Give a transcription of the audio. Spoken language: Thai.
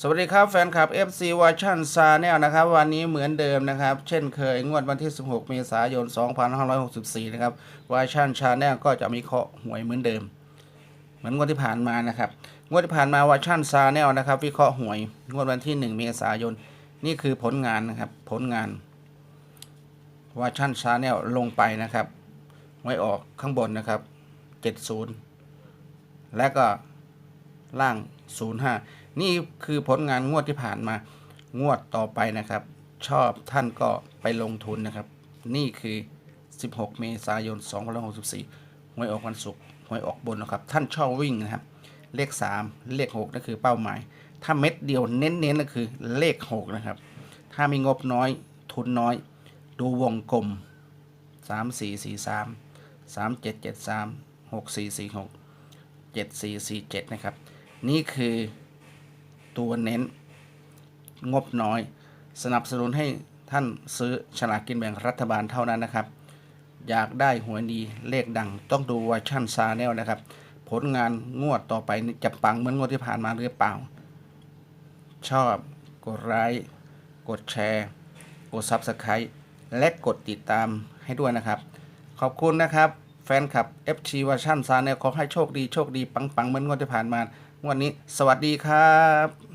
สวัสดีครับแฟนคลับ FC วาชั่นซาแนลนะครับ วันนี้เหมือนเดิมนะครับ เช่นเคยงวดวันที่ 16 เมษายน 2564 นะครับวาชั่นชาแนลก็จะมีเคาะหวยเหมือนเดิม เหมือนงวดที่ผ่านมานะครับงวดที่ผ่านมาวาชั่นซาแนลนะครับ วิเคราะห์หวยงวดวันที่ 1 เมษายน นี่คือผลงานนะครับ ผลงานวาชั่นชาแนลลงไปนะครับหวยออกข้างบนนะครับ 70 และก็ล่าง 05 นี่คือผลงานงวดที่ผ่านมางวดต่อไปนะครับ ชอบท่านก็ไปลงทุนนะครับ นี่คือ 16 เมษายน 2564หวยออกวันศุกร์หวยออกบนนะครับ ท่านชอบวิ่งนะครับ เลข 3 เลข 6นั่นคือเป้าหมาย ถ้าเม็ดเดียวเน้นๆก็คือเลข 6 นะครับ ถ้ามีงบน้อยทุนน้อย ดูวงกลม 3 4 4 3 3 7 7 3 6 4 4 6 7447 นะครับ นี่คือตัวเน้นงบน้อย สนับสนุนให้ท่านซื้อฉลากกินแบ่งรัฐบาลเท่านั้นนะครับ อยากได้หวยดีเลขดัง ต้องดูวอร์ชั่นซาแนลนะครับ ผลงานงวดต่อไปจะปังเหมือนงวดที่ผ่านมาหรือเปล่า ชอบกดไลค์กดแชร์ กด Subscribe และกดติดตามให้ด้วยนะครับ ขอบคุณนะครับ แฟนคลับ FG ว e r s i o n ซาแนลขอให้โชคดีโชคดีปังๆเหมือนงวดที่ผ่านมา วันนี้สวัสดีครับ